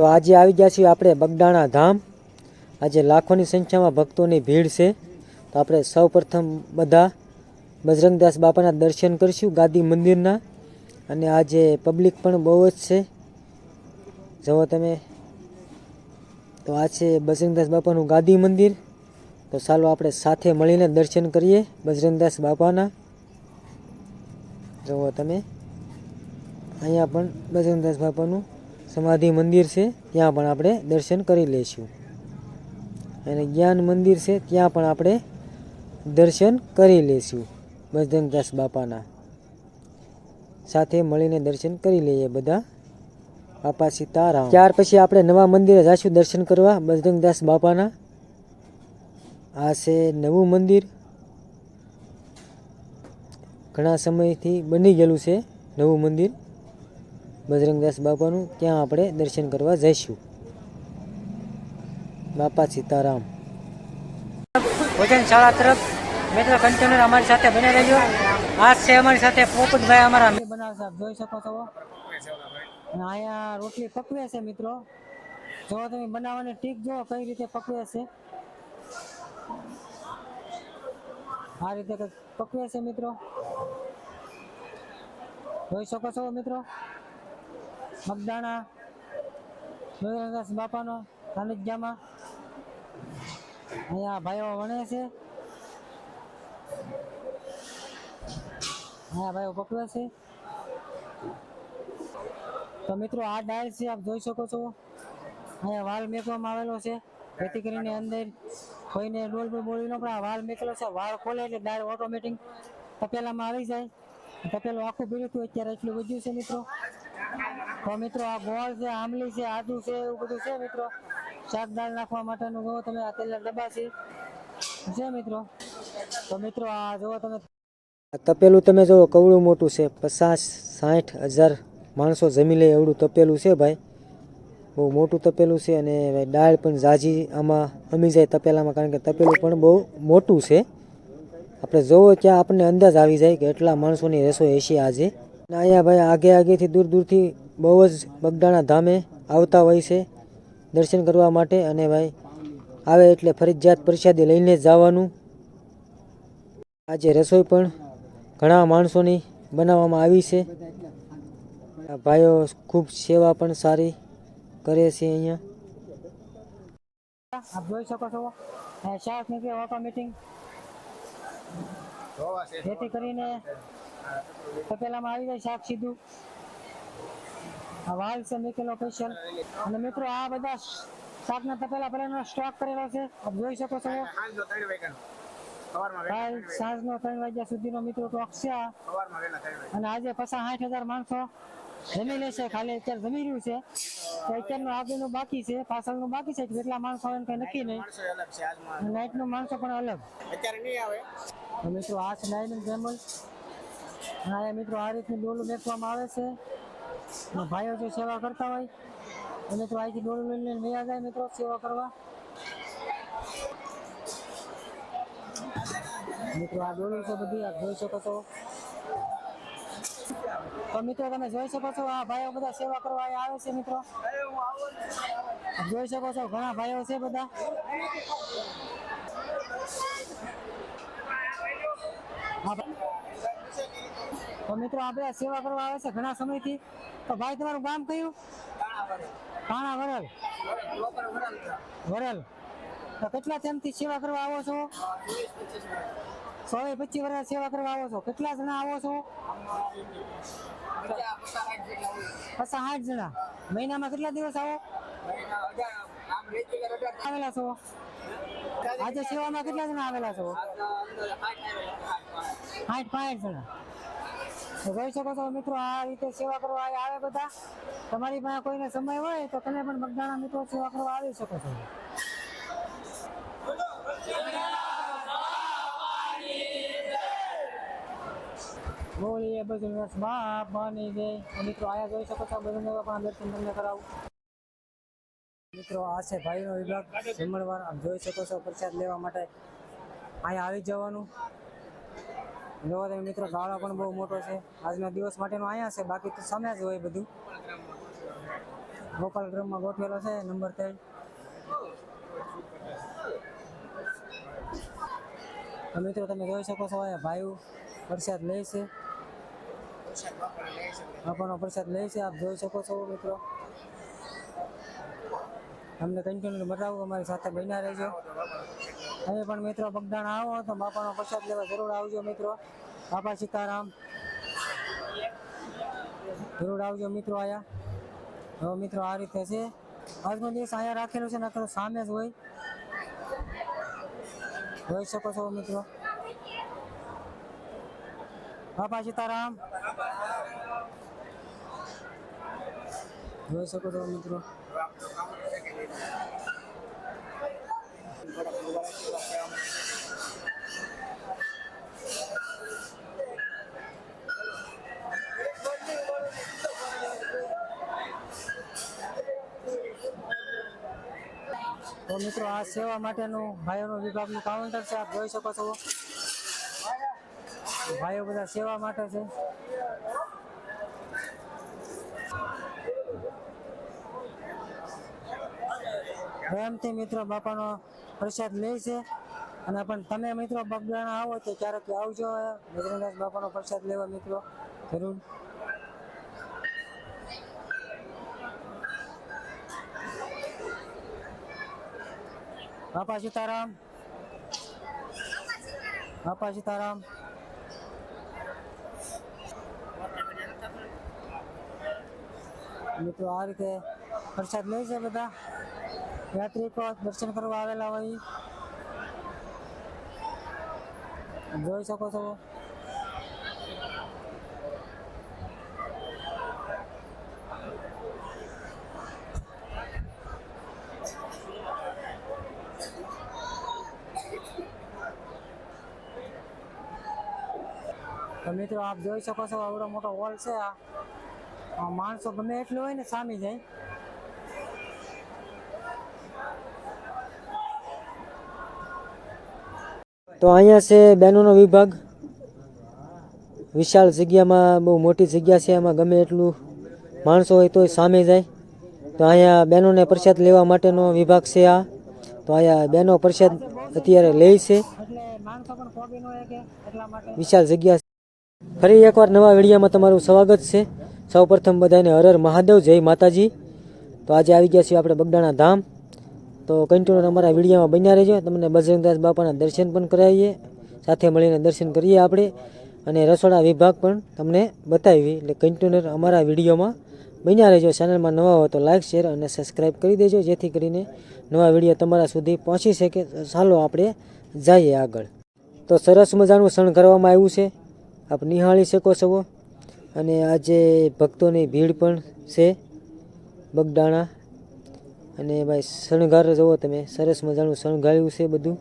તો આજે આવી ગયા છીએ આપણે બગડાણા ધામ. આજે લાખોની સંખ્યામાં ભક્તોની ભીડ છે. તો આપણે સૌ પ્રથમ બધા બજરંગદાસ બાપાના દર્શન કરીશું ગાદી મંદિરના. અને આજે પબ્લિક પણ બહુ જ છે. જુઓ તમે. તો આ છે બજરંગદાસ બાપાનું ગાદી મંદિર. તો ચાલો આપણે સાથે મળીને દર્શન કરીએ બજરંગદાસ બાપાના. જુઓ તમે. અહીંયા પણ બજરંગદાસ બાપાનું સમાધિ મંદિર છે, ત્યાં પણ આપણે દર્શન કરી લઈશું. અને જ્ઞાન મંદિર છે, ત્યાં પણ આપણે દર્શન કરી લઈશું, બજરંગદાસ બાપાના. સાથે મળીને દર્શન કરી લઈએ બધા. બાપા સીતારામ. ત્યાર પછી આપણે નવા મંદિરે જઈશું દર્શન કરવા, બજરંગદાસ બાપાના. આ છે નવું મંદિર. ઘણા સમયથી બની ગયેલું છે નવું મંદિર. બજરંગદાસ બાપાનું ત્યાં આપણે દર્શન કરવા જઈશું. બાપા સીતારામ. ભોજન શાળા તરફ મિત્ર કન્ટેનર અમારી સાથે બની રહેજો. આ છે અમારી સાથે પોપટભાઈ અમારા બનાવશે જોઈ શકો છો. અને અહીંયા રોટલી પકવે છે મિત્રો. જો તમે બનાવવાની ટીક જો કઈ રીતે પકવે છે. આ રીતે પકવે છે મિત્રો. જોઈ શકો છો મિત્રો? મગદાણા બજરંગદાસ બાપાનો સાનિધ્યમાં અહીંયા ભાઈઓ વણે છે. અહીંયા ભાઈઓ પકવે છે. તો મિત્રો, આ ડાયલ છે, આપ જોઈ શકો છો. અહીંયા વાલ મેકવામાં આવેલો છે. જેથી કરીને અંદર કોઈને ડોલ પર બોલી ન પણ આ વાલ મેકેલો છે, વાળ ખોલે એટલે ડાયલ ઓટોમેટિક તપેલામાં આવી જાય. તપેલું આખું ભીડ્યું હતું, અત્યારે એટલું વધ્યું છે મિત્રો. તો મિત્રો, આ ગોળ છે આમલી છે, આદુ છે, એવું બધું છે મિત્રો. શાક દાળ નાખવા માટેનું જો તમે, આ તેલના ડબ્બા છે. મિત્રો? તો મિત્રો, આ જુઓ તમે. તપેલું તમે જુઓ કવડું મોટું છે. પચાસ, સાઠ હજાર માણસો જમી લે એવડું તપેલું છે ભાઈ. બહુ મોટું તપેલું છે અને દાળ પણ ઝાઝી આમાં અમી જાય તપેલામાં, કારણ કે તપેલું પણ બહુ મોટું છે. આપણે જોવો ત્યાં આપણને અંદાજ આવી જાય કે એટલા માણસોની રસોઈ હશે આજે. અહીંયા ભાઈ આગે આગેથી દૂર દૂરથી બહુ જ બગડાણા ધામે આવતા હોય છે દર્શન કરવા માટે. અને ભાઈ, આવે એટલે ફરજિયાત પ્રસાદી લઈને જ જવાનું. આજે રસોઈ પણ ઘણા માણસોની બનાવવામાં આવી છે. ભાઈઓ ખૂબ સેવા પણ સારી કરે છે અહીંયા. જોઈ શકો છો. શાક નીકળે જેથી કરીને તપેલામાં આવી જાય શાક સીધું. વાલ છે મેકેલો સ્પેશિયલ અને મિત્રો આ બધા શાકના તપેલા પહેલાનો સ્ટોક કરેલો છે. આપ જોઈ શકો છો. હાલ કાલ સાંજનો ત્રણ વાગ્યા સુધીનો મિત્રો સ્ટોક છે અને આજે પચાસ સાઠ હજાર માણસો જમી લેશે ખાલી અત્યારે જમી રહ્યું છે. અત્યારનું આગળનું બાકી છે. પાછળનું બાકી છે. કેટલા માણસો આવે કઈ નક્કી નહીં. નાઇટનું માણસો પણ અલગ. અત્યારે નહીં આવે. મિત્રો આ છે ડાયમંડ ટેમ્પલ અને મિત્રો આ રીતની ડોલું મેકવામાં આવે છે. ભાઈઓ જે સેવા કરતા હોય અમે તો અહીંથી ડોલું લઈને વયા જાય મિત્રો સેવા કરવા. મિત્રો આ ડોલું છે બધી આપ જોઈ શકો છો. તો મિત્રો તમે જોઈ શકો છો, આ ભાઈઓ બધા સેવા કરવા આવે છે મિત્રો. જોઈ શકો છો, ઘણા ભાઈઓ છે બધા હા ભાઈ. તો મિત્રો આ સેવા કરવા આવે છે ઘણા સમયથી. તો ભાઈ, તમારું ગામ કયું? પાણા વરલ. વરલ. તો કેટલા ટાઈમથી સેવા કરવા આવો છો? સો પચીસ વર્ષ સેવા કરવા આવો છો. કેટલા જણા આવો છો? પચાસ સાઠ જણા. મહિનામાં કેટલા દિવસ આવો? આવેલા છો? આજે સેવામાં કેટલા જણા આવેલા છો? સાઠ પાંચ જણા. જોઈ શકો છો મિત્રો, આ રીતે સેવા કરવા આવે બધા. તમારી પાસે કોઈને સમય હોય તો તમે પણ બગદાણા મિત્રો સેવા કરવા આવી શકો છો. બોલીએ બધું રસ બાપાની જય. મિત્રો આયા જોઈ શકો છો, બધા પણ દર્શન તમને કરાવું. મિત્રો, આ છે ભાઈનો વિભાગ. જમણવાર આપ જોઈ શકો છો, પ્રસાદ લેવા માટે. અહીંયા આવી જવાનું. જોવો તમે મિત્રો, ગાળો પણ બહુ મોટો છે. આજના દિવસ માટેનો અહીંયા છે, બાકી તો સામે જ હોય બધું. ગોપાલ ગ્રામમાં ગોઠવેલો છે, નંબર ત્રણ. મિત્રો, તમે જોઈ શકો છો, અહીંયા ભાઈઓ પ્રસાદ લે છે. બાપાનો પ્રસાદ લે છે, આપ જોઈ શકો છો, મિત્રો. તમને કન્ટિન્યુ બતાવું, અમારી સાથે બન્યા રહેજો. તમે પણ મિત્રો બગદાણા આવો, તો બાપાનો પ્રસાદ લેવા જરૂર આવજો મિત્રો. બાપા સીતારામ. જરૂર આવજો મિત્રો આયા. હવે મિત્રો આ રીતે છે. આજનો દિવસ અહીંયા રાખેલું છે, નકર સામે જ હોય. જોઈ શકો છો મિત્રો. બાપા સીતારામ. જોઈ શકો છો મિત્રો. થોડાક મુબારક સેવા સેવા મળે. તો મિત્રો, આ સેવા માટેનું ભાઈઓનું વિભાગનું કાઉન્ટર છે, આપ જોઈ શકો છો ભાઈઓ બધા સેવા માટે છે પ્રેમથી મિત્રો બાપાનો પ્રસાદ લે છે. અને પણ તમે મિત્રો બગદાણા આવો તો ક્યારેક આવજો બજરંગદાસ બાપાનો પ્રસાદ લેવા મિત્રો, જરૂર. બાપા સીતારામ. બાપા સીતારામ. મિત્રો આ રીતે પ્રસાદ લે છે બધા. યાત્રિકો દર્શન કરવા આવેલા હોય. જોઈ શકો છો. તો મિત્રો, આપ જોઈ શકો છો, આવડો મોટો હોલ છે. આ આ માણસો ગમે એટલું હોય ને, સામી જાય. તો અહીંયા છે બહેનોનો વિભાગ. વિશાળ જગ્યામાં, બહુ મોટી જગ્યા છે, એમાં ગમે એટલું માણસો હોય તોય સામે જાય. તો અહીંયા બહેનોને પ્રસાદ લેવા માટેનો વિભાગ છે આ. તો અહીંયા બહેનો પ્રસાદ અત્યારે લે છે. વિશાળ જગ્યા ફરી એકવાર નવા વિડીયોમાં તમારું સ્વાગત છે. સૌ પ્રથમ બધાને હરર મહાદેવ, જય માતાજી. તો આજે આવી ગયા છીએ આપણે બગદાણા ધામ. તો કન્ટિન્યુ અમારા વિડીયોમાં બન્યા રહેજો. તમને બજરંગદાસ બાપાના દર્શન પણ કરાવીએ. સાથે મળીને દર્શન કરીએ આપણે. અને રસોડા વિભાગ પણ તમને બતાવી. એટલે કન્ટિન્યુ અમારા વિડીયોમાં બન્યા રહેજો. ચેનલમાં નવા હોય તો લાઇક શેર અને સબસ્ક્રાઈબ કરી દેજો. જેથી કરીને નવા વીડિયો તમારા સુધી પહોંચી શકે. ચાલો આપણે જઈએ આગળ. તો સરસ મજાનું શણ કરવામાં આવ્યું છે. આપ નિહાળી શકો છો. અને આજે ભક્તોની ભીડ પણ છે. બગદાણા અને ભાઈ શણગાર જુઓ તમે, સરસ મજાનું શણગાર્યું છે બધું.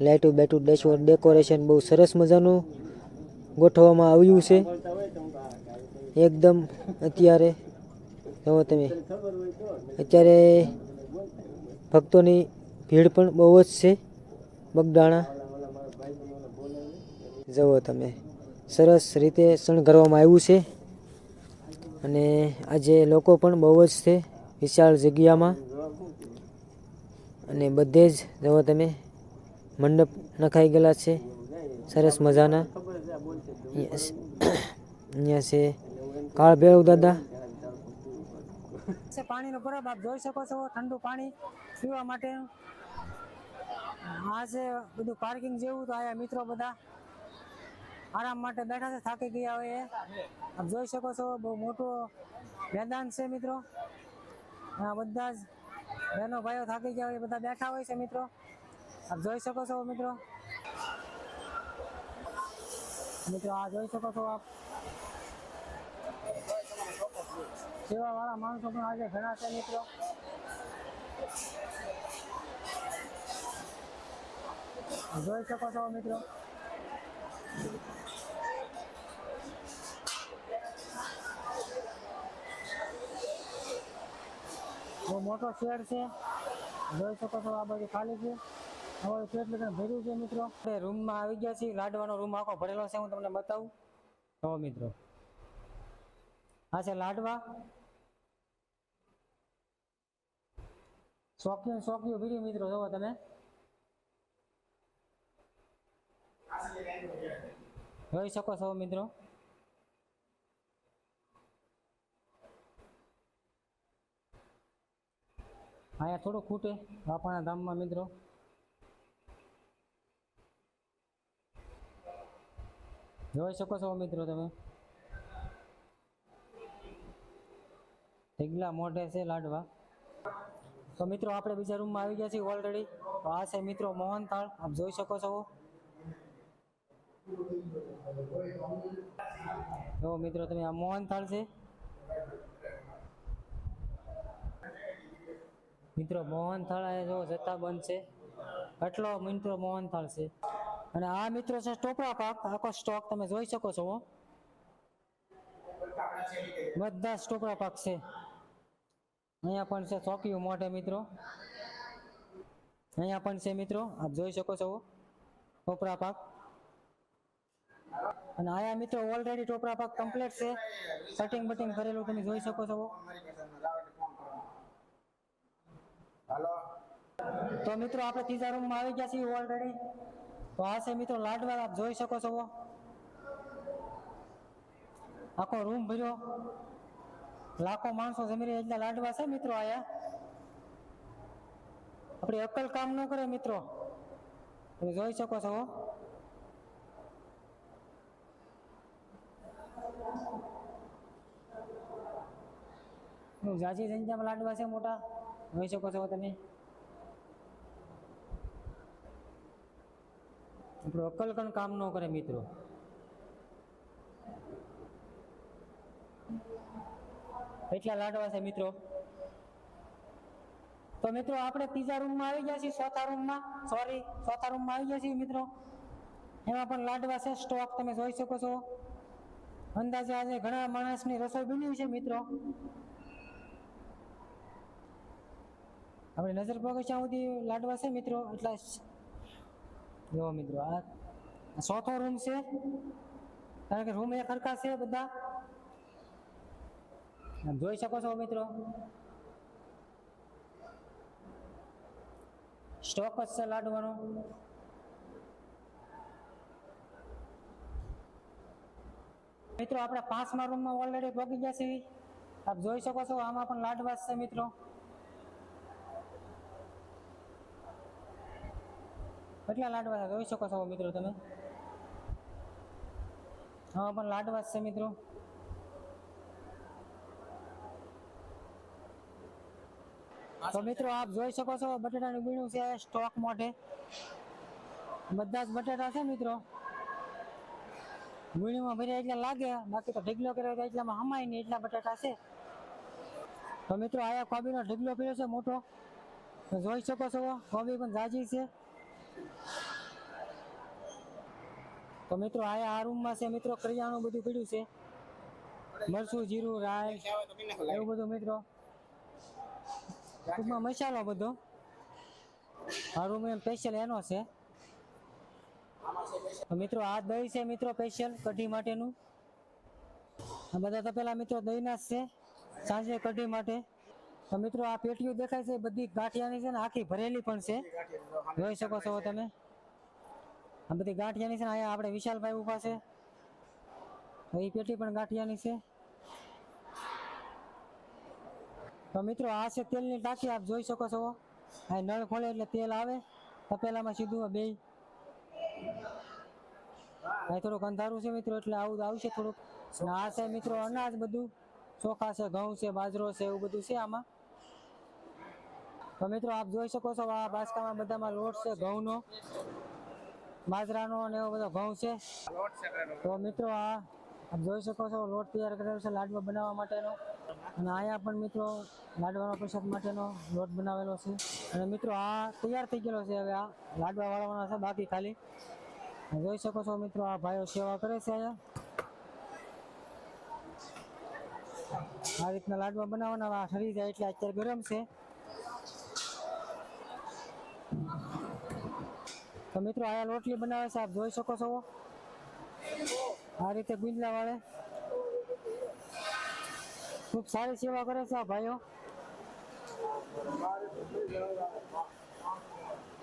લાઇટું બેટું ડેશબોર્ડ ડેકોરેશન બહુ સરસ મજાનું ગોઠવવામાં આવ્યું છે. એકદમ અત્યારે જુઓ તમે, અત્યારે ભક્તોની ભીડ પણ બહુ જ છે બગડાણા જુઓ તમે, સરસ રીતે શણગારવામાં આવ્યું છે. અને આજે લોકો પણ બહુ જ છે. વિશાળ જગ્યામાં. અને બધે જ જુઓ તમે મંડપ નખાઈ ગયેલા છે. સરસ મજાના. અહીંયા છે- કાળ ભેળવ દાદા. પાણીનો બરાબર આપ જોઈ શકો છો, ઠંડુ પાણી પીવા માટે. આ છે બધું પાર્કિંગ જેવું તો આયા મિત્રો બધા. આરામ માટે બેઠા છે, થાકી ગયા હોય આપ જોઈ શકો છો, બહુ મોટું મેદાન છે, મિત્રો. બધા જ બહેનો ભાઈઓ થાકી ગયા હોય બધા બેઠા હોય છે, મિત્રો. આપ જોઈ શકો છો, મિત્રો. મિત્રો, આ જોઈ શકો છો આપ. સેવા વાળા માણસો પણ આજે ઘણા છે, મિત્રો. જોઈ શકો છો, મિત્રો. બહુ મોટો શેડ છે. જોઈ શકો છો આ બાજુ ખાલી છે. હવે કેટલું બધું ભર્યું છે મિત્રો? આપણે રૂમમાં આવી ગયા છીએ. લાડવાનો રૂમ આખો ભરેલો છે. હું તમને બતાવું. તો મિત્રો. આ છે લાડવા. શોખીન શોખીઓ વીડિયો મિત્રો, જોવો તમે. જોઈ શકો છો મિત્રો. અહીંયા થોડું ખૂટે બાપાના ધામમાં મિત્રો. જોઈ શકો છો મિત્રો તમે. ઢીગલા મોઢે છે લાડવા. તો મિત્રો આપણે બીજા રૂમમાં આવી ગયા છીએ ઓલરેડી તો આ છે મિત્રો મોહનથાળ. આપ જોઈ શકો છો. જો મિત્રો તમે આ મોહનથાળ છે. મિત્રો મોહનથાળ એ જો બંધ છે આટલો મિત્રો મોહનથાળ છે. અને આ મિત્રો છે ટોપરા પાક, આખો સ્ટોક તમે જોઈ શકો છો બધા જ ટોપરા પાક છે. અહીંયા પણ છે ચોકીયું મોઢે મિત્રો. અહીંયા પણ છે મિત્રો, આપ જોઈ શકો છો ટોપરા પાક. અને આયા મિત્રો ઓલરેડી ટોપરા પાક કમ્પ્લીટ છે. કટિંગ બટિંગ કરેલું તમે જોઈ શકો છો અમારી પાસે લાવટ ફોન કરો હાલો. તો મિત્રો, આપણે ત્રીજા રૂમમાં આવી ગયા છીએ ઓલરેડી તો આ છે મિત્રો લાડવા, આપ જોઈ શકો છો. આખો રૂમ ભર્યો. લાખો માણસો જમી રહ્યા એટલા લાડવા છે મિત્રો આયા આપણી અક્કલ કામ ન કરે મિત્રો. તમે જોઈ શકો છો. જાજી સંખ્યામાં લાડવા છે મોટા. જોઈ શકો છો તમે. આપણું અક્કલ કણ કામ ન કરે મિત્રો. એટલા લાડવા છે મિત્રો. તો મિત્રો આપણે ત્રીજા રૂમમાં આવી ગયા છીએ, ચોથા રૂમમાં. સોરી ચોથા રૂમમાં આવી ગયા છીએ મિત્રો. એમાં પણ લાડવા છે, સ્ટોક તમે જોઈ શકો છો. અંદાજે આજે ઘણા માણસની રસોઈ બની છે મિત્રો. આપણે નજર પગે ત્યાં સુધી લાડવા છે મિત્રો, એટલા જો. મિત્રો, આ ચોથો રૂમ છે. કારણ કે રૂમ એ ખરખા છે બધા. જોઈ શકો છો મિત્રો. સ્ટોક જ છે લાડવાનો. મિત્રો, આપણે પાંચમા રૂમમાં ઓલરેડી પગી ગયા છીએ આપ જોઈ શકો છો, આમાં પણ લાડવા છે મિત્રો. કેટલા લાડવા જોઈ શકો છો મિત્રો તમે. હા, પણ લાડવા છે મિત્રો. તો મિત્રો આપ જોઈ શકો છો, બટેટાનું બીણું છે સ્ટોક માટે બધા જ બટેટા છે મિત્રો. બીણીમાં ભર્યા એટલા લાગે, બાકી તો ઢીગલો કર્યો તો એટલામાં હમાય નહીં, એટલા બટાટા છે. તો મિત્રો આયા કોબીનો ઢીગલો કર્યો છે મોટો. જોઈ શકો છો, કોબી પણ જાજી છે. તો મિત્રો, આ આ રૂમમાં છે મિત્રો, કરિયાણું બધું પડ્યું છે. મરચું, જીરું પીને એવું બધું મિત્રો. ટૂંકમાં મસાલો બધો. આ રૂમ એમ સ્પેશિયલ એનો છે. મિત્રો, આ દહીં છે મિત્રો સ્પેશિયલ કઢી માટેનું. આ બધા તો પેલા મિત્રો દહીંના જ છે. સાંજે કઢી માટે. તો મિત્રો આ પેટીઓ દેખાય છે, બધી ગાંઠિયાની છે ને, આખી ભરેલી પણ છે. જોઈ શકો છો તમે. આ બધી ગાંઠિયાની છે ને, અહીંયા આપણે વિશાલભાઈ ઊભા છે. એ પેટી પણ ગાંઠિયાની છે. તો મિત્રો, આ છે તેલની ટાંકી, આપ જોઈ શકો છો. આ નળ ખોલે એટલે તેલ આવે. તપેલામાં સીધું બે. અહીં થોડુંક અંધારું છે મિત્રો, એટલે આવું આવશે થોડુંક. આ છે મિત્રો અનાજ બધું. ચોખા છે, ઘઉં છે, બાજરો છે, એવું બધું છે આમાં. તો મિત્રો આપ જોઈ શકો છો આ બાસકામાં બધામાં લોટ છે, ઘઉંનો, બાજરાનો અને એવો બધો ઘઉં છે. તો મિત્રો આ, આપ જોઈ શકો છો લોટ તૈયાર કરેલો છે લાડવા બનાવવા માટેનો. અને અહીંયા પણ મિત્રો લાડવાનો પ્રસાદ માટેનો લોટ બનાવેલો છે. અને મિત્રો આ તૈયાર થઈ ગયેલો છે હવે આ લાડવા વાળવાનો છે બાકી ખાલી. જોઈ શકો છો મિત્રો આ ભાઈઓ સેવા કરે છે અહીંયા. આ રીતના લાડવા બનાવવાના ઠરી જાય એટલે અત્યારે ગરમ છે. તો મિત્રો આયા રોટલી બનાવે છે, આપ જોઈ શકો છો. આ રીતે ગુંજલા વાળે. ખૂબ સારી સેવા કરે છે આ ભાઈઓ.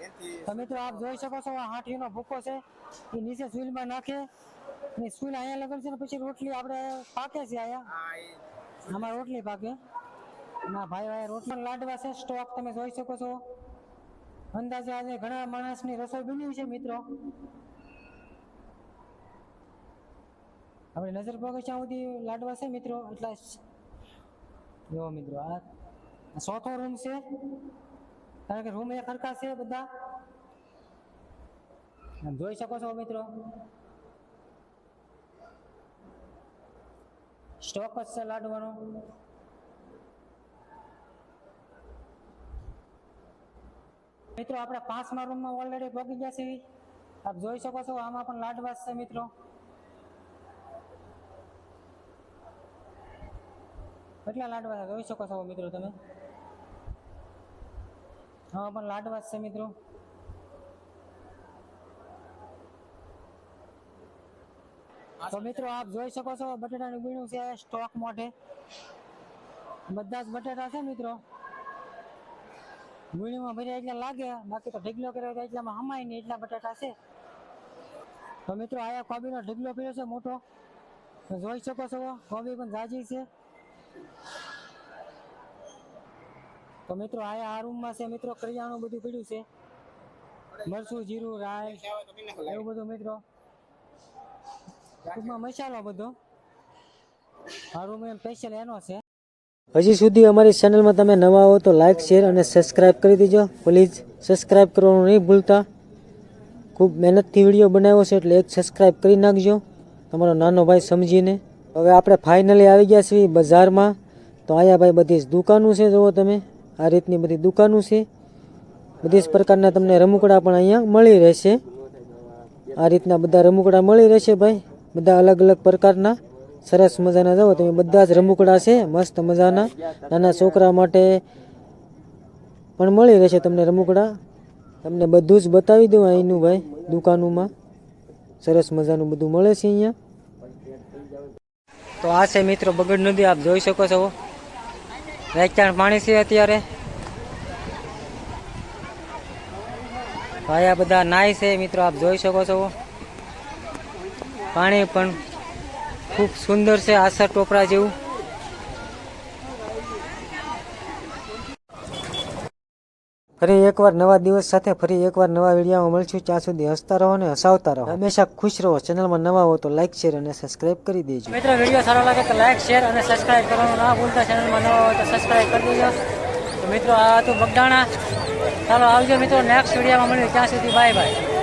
એનથી તો મિત્રો, આપ જોઈ શકો છો, આ હાંઠીનો ભૂકો છે. એ નીચે સુઈલમાં નાખે. ને સુઈલ અહીંયા લગન છે ને પછી રોટલી આપણે પાકે છે અહીંયા. આ ઈ આમાં રોટલી પાકે. ના ભાઈ ભાઈ રોટલી લાડવા છે, સ્ટોક તમે જોઈ શકો છો. અંદાજે આજે ઘણા માણસની રસોઈ બની છે મિત્રો. આપણે નજર છે સુધી લાડવા છે મિત્રો? એટલા જો. મિત્રો, આ ચોથો રૂમ છે. કારણ કે રૂમ એક હરખા છે બધા. જોઈ શકો છો મિત્રો. સ્ટોક જ છે લાડવાનો. મિત્રો, આપણે પાંચમા રૂમમાં ઓલરેડી પહોંચી ગયા છીએ આપ જોઈ શકો છો, આમાં પણ લાડવા છે મિત્રો. કેટલા લાડવા જોઈ શકો છો મિત્રો તમે? આમાં પણ લાડવાસ છે મિત્રો. તો મિત્રો, આપ જોઈ શકો છો, બટેટાનું બીણું છે સ્ટોક માટે બધા જ બટેટા છે મિત્રો. બીણીમાં ભર્યા એટલા લાગે, બાકી તો ઢીગલો કર્યો તો એટલામાં હમાય નહીં, એટલા બટાટા છે. તો મિત્રો આયા કોબીનો ઢીગલો પીડ્યો છે, મોટો. જોઈ શકો છો, કોબી પણ જાજી છે. તો મિત્રો આયા આ રૂમમાં છે, મિત્રો, કરિયાણું બધું પીડ્યું છે. મરચું, જીરું પીને એવું બધું, મિત્રો. ટૂંકમાં મસાલો બધો. આ રૂમ એમ સ્પેશિયલ એનો છે. હજી સુધી અમારી ચેનલમાં તમે નવા હો તો લાઇક શેર અને સબસ્ક્રાઈબ કરી દેજો. પ્લીઝ સબસ્ક્રાઈબ કરવાનું નહીં ભૂલતા. ખૂબ મહેનતથી વીડિયો બનાવ્યો છે એટલે એક સબસ્ક્રાઈબ કરી નાખજો. તમારો નાનો ભાઈ સમજીને. હવે આપણે ફાઇનલી આવી ગયા છીએ બજારમાં. તો અહીંયા ભાઈ બધી જ દુકાનો છે, જુઓ તમે. આ રીતની બધી દુકાનો છે. બધી જ પ્રકારના તમને રમકડા પણ અહીંયા મળી રહેશે. આ રીતના બધા રમકડા મળી રહેશે ભાઈ. બધા અલગ અલગ પ્રકારના. સરસ મજાના જાઓ, તમે બધા જ રમકડા છે, મસ્ત મજાના. નાના છોકરા માટે પણ મળી રહેશે તમને રમકડા. તમને બધું જ બતાવી દઉં અહીંનું ભાઈ, દુકાનોમાં. સરસ મજાનું બધું મળે છે અહીંયા. તો આ છે મિત્રો બગડ નદી, આપ જોઈ શકો છો. વેચાણ પાણી છે અત્યારે. ભાઈ, આ બધા નાય છે, મિત્રો આપ જોઈ શકો છો. પાણી પણ ખૂબ સુંદર છે આસર ટોપરા જેવું. ફરી એકવાર નવા દિવસ સાથે ફરી એકવાર નવા વિડીયોમાં મળશું. ત્યાં સુધી હસતા રહો અને હસાવતા રહો. હંમેશા ખુશ રહો. ચેનલમાં નવા હો તો લાઈક, શેર અને સબસ્ક્રાઇબ કરી દેજો. મિત્રો, વીડિયો સારો લાગે તો લાઈક, શેર અને સબસ્ક્રાઇબ કરવાનું ના ભૂલતા. ચેનલમાં નવા હોય તો સબસ્ક્રાઇબ કરી દેજો. મિત્રો, આ હતું બગડાણા ચાલો આવજો મિત્રો, નેક્સ્ટ વિડીયોમાં મળીએ. ત્યાં સુધી બાય બાય.